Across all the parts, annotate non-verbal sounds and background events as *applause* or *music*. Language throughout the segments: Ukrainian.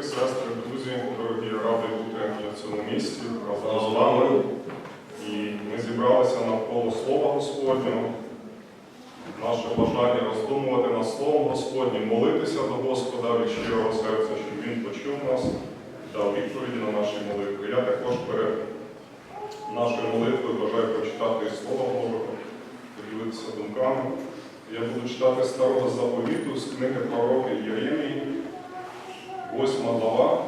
брати, сестри, друзі, дорогі, радий бути на цьому місці разом з вами. І ми зібралися навколо Слова Господнього. Наше бажання роздумувати над Словом Господнім, молитися до Господа від щирого серця, щоб Він почув нас, дав відповіді на наші молитви. Я також перед нашою молитвою бажаю прочитати із Слова Божого, поділитися думками. Я буду читати старого заповіту з книги пророка Єремії, 8 глава,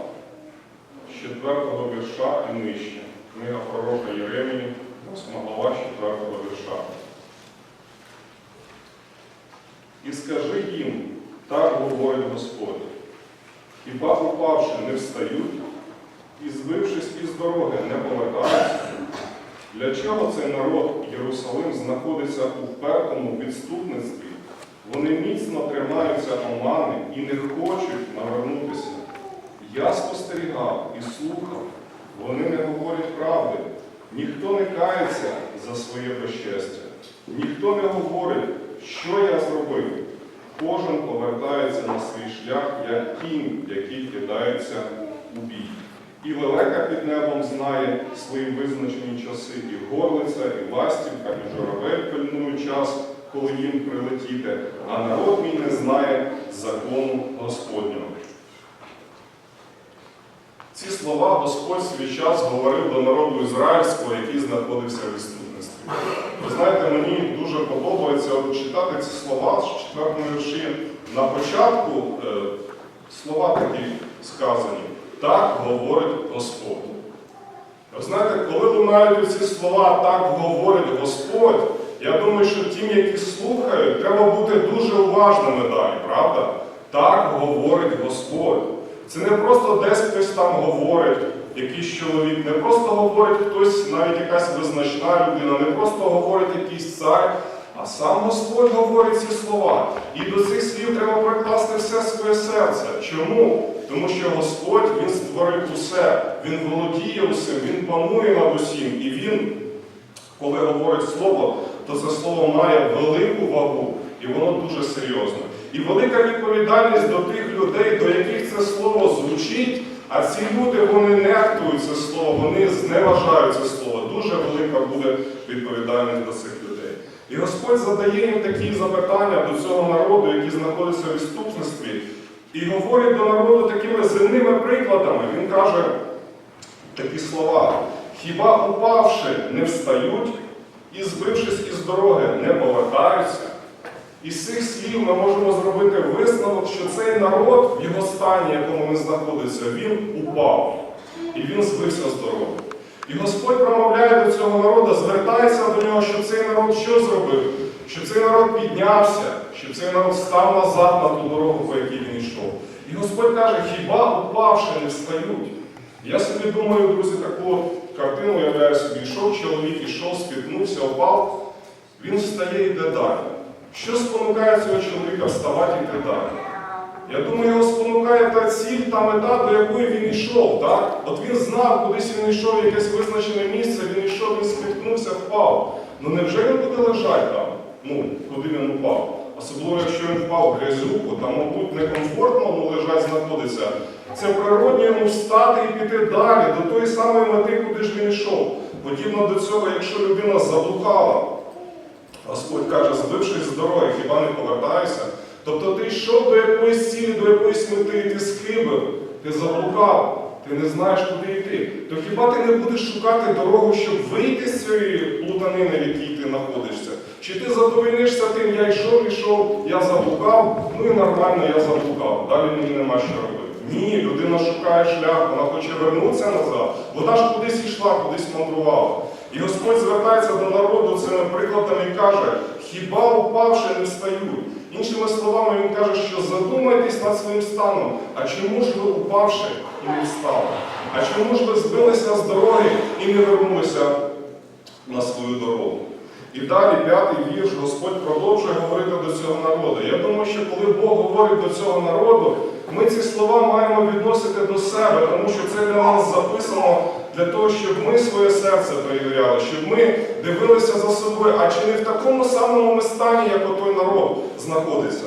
з 4 вірша і нижче. Книга пророка Єремії, 8 глава, 4 вірша. І скажи їм, так говорить Господь, хіба упавши не встають, і збившись із дороги не повертаються? Для чого цей народ Єрусалим знаходиться у впертому відступництві? Вони міцно тримаються омани і не хочуть навернутися. Я спостерігав і слухав, вони не говорять правди. Ніхто не кається за своє безчестя, ніхто не говорить, що я зробив. Кожен повертається на свій шлях, як кінь, який кидається у бій. І лелека під небом знає свої визначені часи, і горлиця, і ластівка, і журавель пильнують час, коли їм прилетіти, а народ мій не знає закону Господнього. Ці слова Господь свій час говорив до народу ізраїльського, який знаходився в відступництві. Ви знаєте, мені дуже подобається читати ці слова з четвертому вірші. На початку е, слова такі сказані. Так говорить Господь. Ви знаєте, коли лунають ці слова так говорить Господь, я думаю, що тим, які слухають, треба бути дуже уважними далі, правда? Так говорить Господь. Це не просто десь хтось там говорить, якийсь чоловік, не просто говорить хтось, навіть якась визначна людина, не просто говорить якийсь цар, а сам Господь говорить ці слова. І до цих слів треба прикласти все своє серце. Чому? Тому що Господь Він створив усе, Він володіє усім, Він панує над усім. І Він, коли говорить слово, то це слово має велику вагу, і воно дуже серйозне. І велика відповідальність до тих людей, до яких це слово звучить, а ці люди вони нехтують це слово, вони зневажають це слово. Дуже велика буде відповідальність до цих людей. І Господь задає їм такі запитання до цього народу, який знаходиться в відступництві, і говорить до народу такими земними прикладами. Він каже такі слова: хіба упавши, не встають, і збившись із дороги, не повертаються? Із цих слів ми можемо зробити висновок, цей народ в його стані, в якому він знаходиться, він упав і він збився з дороги. І Господь промовляє до цього народу, звертається до нього, що цей народ що зробив? Що цей народ піднявся, що цей народ став назад на ту дорогу, по якій він йшов. І Господь каже, хіба упавши не встають? Я собі думаю, друзі, таку картину уявляю собі, йшов чоловік, ішов, спіткнувся, упав, він встає і йде далі. Що спонукає цього чоловіка вставати і йти далі? Я думаю, його спонукає та ціль, та мета, до якої він йшов. Так? От він знав, кудись він йшов якесь визначене місце, він йшов, він спіткнувся, впав. Ну невже він буде лежати там? Ну, куди він упав? Особливо, якщо він впав в грязюку, там, мабуть, некомфортно ну, лежать знаходиться. Це природньо йому встати і піти далі, до тої самої мети, куди ж він йшов. Подібно до цього, якщо людина заблукала, Господь каже, збившись з дороги, хіба не повертаєшся? Тобто ти йшов до якоїсь цілі, до якоїсь мети, ти схибив, ти заблукав, ти не знаєш, куди йти. То хіба ти не будеш шукати дорогу, щоб вийти з цієї плутанини, в якій ти знаходишся? Чи ти задовольнишся тим, я йшов, йшов, я заблукав, ну і нормально я заблукав, далі мені нема що робити. Ні, людина шукає шлях, вона хоче вернутися назад. Вона ж кудись йшла, кудись мандрувала. І Господь звертається до народу цими прикладами і каже, хіба упавши не встають? Іншими словами, він каже, що задумайтесь над своїм станом, а чому ж ви упавши і не встали? А чому ж ви збилися з дороги і не вернулися на свою дорогу? І далі п'ятий вірш Господь продовжує говорити до цього народу. Я думаю, що коли Бог говорить до цього народу, ми ці слова маємо відносити до себе, тому що це для нас записано для того, щоб ми своє серце перевіряли, щоб ми дивилися за собою, а чи не в такому самому ми стані, як отой народ знаходиться.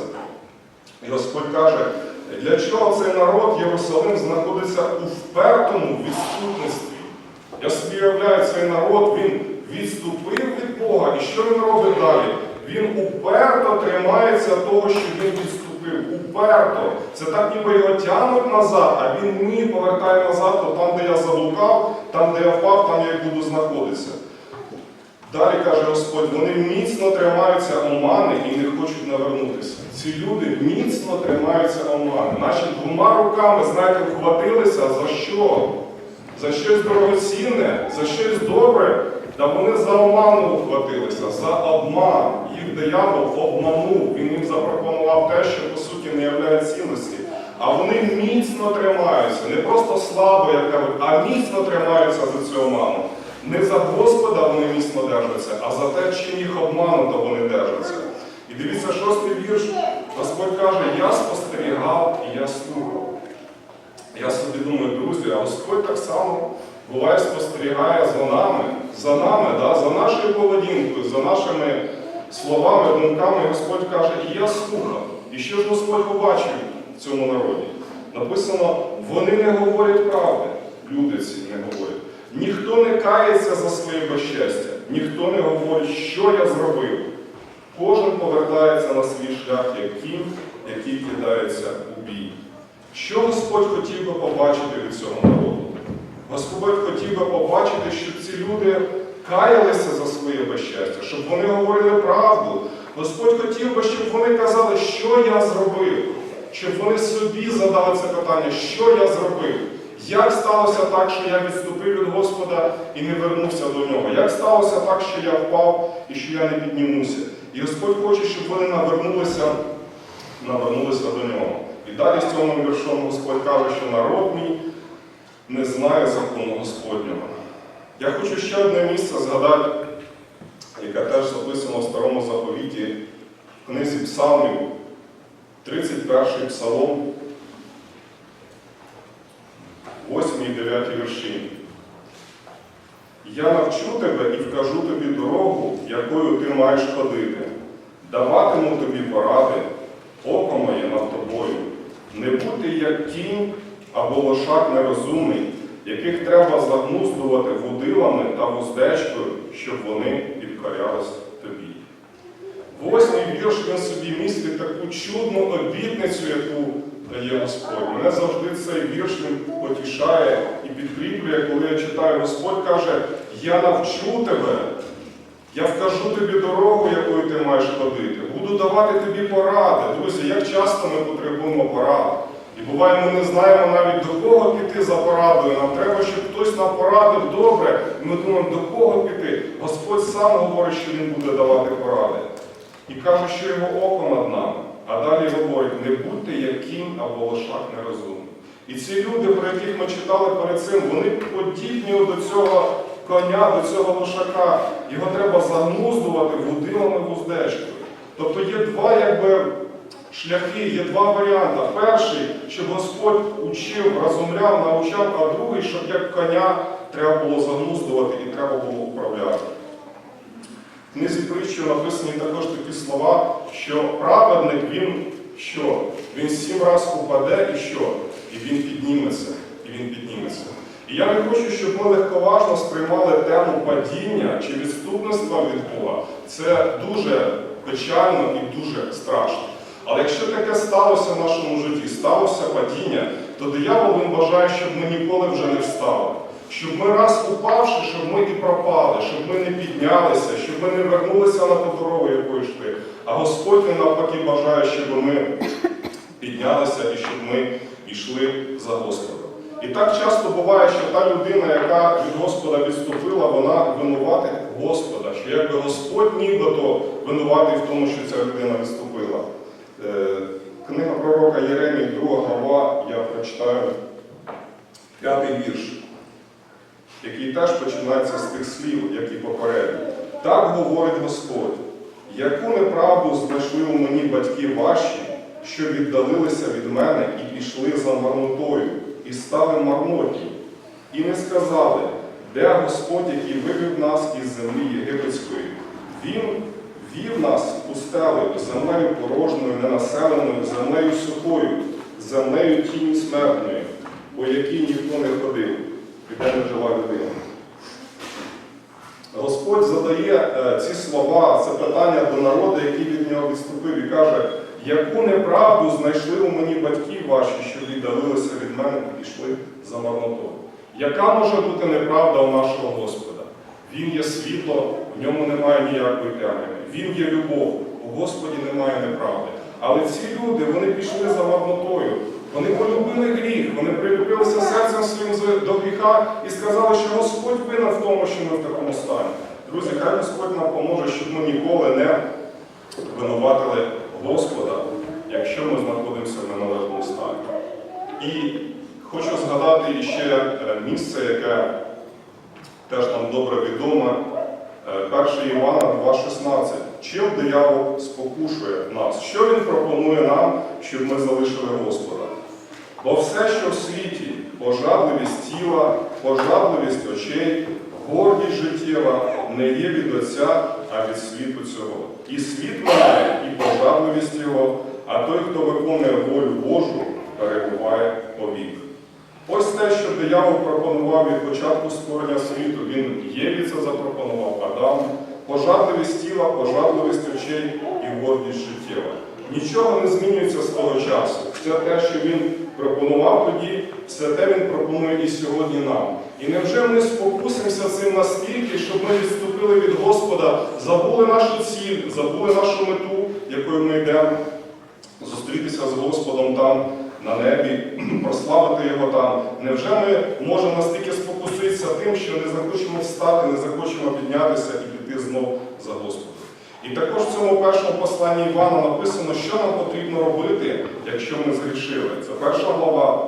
І Господь каже, Для чого цей народ Єрусалим знаходиться у впертому відступництві? Я собі уявляю, цей народ він відступив від Бога. І що він робить далі? Він уперто тримається того, що він відступив. Уперто. Це так ніби його тягнуть назад, а він ні повертає назад, то там, де я заблукав, там, де я впав, там я буду знаходитися. Далі каже Господь, вони міцно тримаються омани і не хочуть навернутися. Ці люди міцно тримаються омани. Наші двома руками, знаєте, вхватилися за що? За щось дорогоцінне, за щось добре. Та вони за оману вхватилися, за обман. Їх диявол обманув. Він їм запропонував те, що по суті не являє цінності. А вони міцно тримаються, не просто слабо, як кажуть, а міцно тримаються за цю оману. Не за Господа вони міцно держаться, а за те, чим їх обмануто вони держаться. І дивіться, шостий вірш. Господь каже, я спостерігав і я слухав. Я собі думаю, друзі, а Господь так само буває спостерігає за нами, за нами, да, за нашою поведінкою, за нашими словами, думками. Господь каже, я слухав. І що ж Господь побачив в цьому народі? Написано, вони не говорять правди. Люди ці не говорять. Ніхто не кається за своє безчестя, ніхто не говорить, що я зробив. Кожен повертається на свій шлях, як кінь, який кидається у бій. Що Господь хотів би побачити від цього народу? Господь хотів би побачити, щоб ці люди каялися за своє безщастя, щоб вони говорили правду. Господь хотів би, щоб вони казали, що я зробив, щоб вони собі задали це питання, що я зробив. Як сталося так, що я відступив від Господа і не вернувся до нього? Як сталося так, що я впав і що я не піднімуся? І Господь хоче, щоб вони навернулися, навернулися до нього. І далі з цьому віршом Господь каже, що народ мій не знає закону Господнього. Я хочу ще одне місце згадати, яке теж записано в Старому заповіті в книзі Псалмів, 31 псалом, 8 і 9 вірші. Я навчу тебе і вкажу тобі дорогу, якою ти маєш ходити. Даватиму тобі поради, око моє над тобою. Не бути як кінь або лошак нерозумний, яких треба загнуздувати вудилами та вуздечкою, щоб вони підкорялись тобі. Восьмий вірш він собі містить таку чудну обітницю, яку дає Господь. Мене завжди цей вірш він потішає і підкріплює, коли я читаю, Господь каже, я навчу тебе, я вкажу тобі дорогу, якою ти маєш ходити. Буду давати тобі поради. Друзі, як часто ми потребуємо порад. Буває, ми не знаємо навіть до кого піти за порадою. Нам треба, щоб хтось нам порадив добре. Ми думаємо, до кого піти. Господь сам говорить, що Він буде давати поради. І каже, що його око над нами. А далі говорить, не будьте як кінь або лошак нерозумний. І ці люди, про яких ми читали перед цим, вони подібні до цього коня, до цього лошака. Його треба загнуздувати вудилами вуздечкою. Тобто є два якби, шляхи, є два варіанти. Перший, щоб Господь учив, розумляв, навчав, а другий, щоб як коня треба було загнуздувати і треба було управляти. В книзі притчі написані також такі слова, що праведник він що? Він сім разів упаде і що? І він підніметься. І він підніметься. І я не хочу, щоб ми легковажно сприймали тему падіння чи відступництва від Бога. Це дуже печально і дуже страшно. Але якщо таке сталося в нашому житті, сталося падіння, то диявол він бажає, щоб ми ніколи вже не встали. Щоб ми раз упавши, щоб ми і пропали, щоб ми не піднялися, щоб ми не вернулися на ту дорогу, якою йшли. А Господь він навпаки бажає, щоб ми піднялися і щоб ми йшли за Господом. І так часто буває, що та людина, яка від Господа відступила, вона винуватить Господа, що якби Господь нібито винуватий в тому, що ця людина відступила. Е, Книга пророка Єремії, 2 глава, я прочитаю п'ятий вірш, який теж починається з тих слів, як і попередні. Так говорить Господь, яку неправду знайшли у мені батьки ваші, що віддалилися від мене і пішли за марнотою, і стали марноті, і не сказали, де Господь, який вивів нас із землі єгипетської. Він вів нас пустелею, землею порожньою, ненаселеною, землею сухою, землею тіні смертної, по якій ніхто не ходив, і де не жила людина. Господь задає е, ці слова, це питання до народу, який від нього відступив, і каже, яку неправду знайшли у мені батьки ваші, що віддалилися від мене і пішли за марнотою. Яка може бути неправда у нашого Господа? Він є світло, в ньому немає ніякої темряви. Він є любов, у Господі немає неправди. Але ці люди, вони пішли за марнотою. Вони полюбили гріх, вони прилюбилися серцем своїм до гріха і сказали, що Господь винен в тому, що ми в такому стані. Друзі, хай Господь нам поможе, щоб ми ніколи не винуватили Господа, якщо ми знаходимося в неналежному стані. І хочу згадати ще е, місце, яке теж нам добре відоме. Е, 1 Івана 2,16. Чим диявол спокушує нас? Що він пропонує нам, щоб ми залишили Господа? Бо все, що в світі, пожадливість тіла, пожадливість очей, гордість життєва, не є від Отця, а від світу цього. І світ має, і пожадливість його, а той, хто виконує волю Божу, перебуває повік. Ось те, що диявол пропонував від початку створення світу, він Єві це запропонував Адаму, пожадливість тіла, пожадливість очей і гордість життєва. Нічого не змінюється з того часу. Все те, що він пропонував тоді, все те він пропонує і сьогодні нам. І невже ми спокусимося цим настільки, щоб ми відступили від Господа, забули нашу ціль, забули нашу мету, якою ми йдемо, зустрітися з Господом там на небі, *clears throat* прославити Його там. Невже ми можемо настільки спокуситися тим, що не захочемо встати, не захочемо піднятися і піти знов за Господом? І також в цьому першому посланні Івана написано, що нам потрібно робити, якщо ми згрішили. Це перша глава,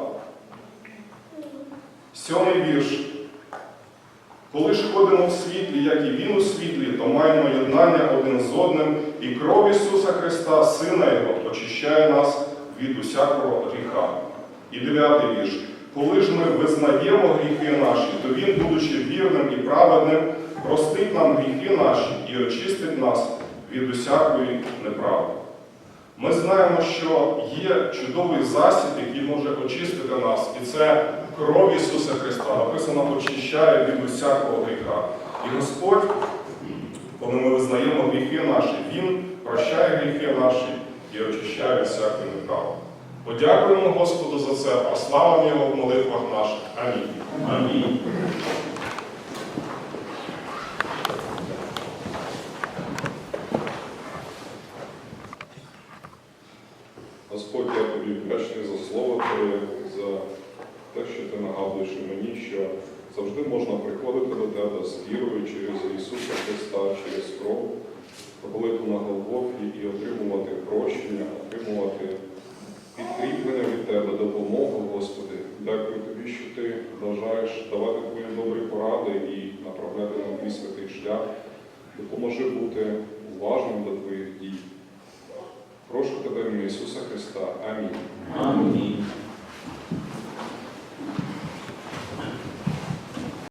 сьомий вірш. Коли ж ходимо в світлі, як і Він у світлі, то маємо єднання один з одним, і кров Ісуса Христа, Сина Його, очищає нас від усякого гріха. І дев'ятий вірш. Коли ж ми визнаємо гріхи наші, то Він, будучи вірним і праведним, простить нам гріхи наші і очистить нас від усякої неправди. Ми знаємо, що є чудовий засіб, який може очистити нас, і це кров Ісуса Христа. Написано, очищає від усякого гріха. І Господь, коли ми визнаємо гріхи наші, Він прощає гріхи наші і очищає від всякої неправди. Подякуємо Господу за це, прославимо Його в молитвах наших. Амінь. Амінь. Господь, я тобі вдячний за слово Твоє, за те, що ти нагадуєш мені, що завжди можна приходити до тебе з вірою через Ісуса Христа, через кров, молитву на Голгофі і отримувати прощення, отримувати підкріплення від Тебе, допомогу, Господи. Дякую Тобі, що ти бажаєш давати Твої добрі поради і направляти на твій святий шлях. Допоможи бути уважним до Твоїх дій. Прошу тебе Ісуса Христа. Амінь. Амінь.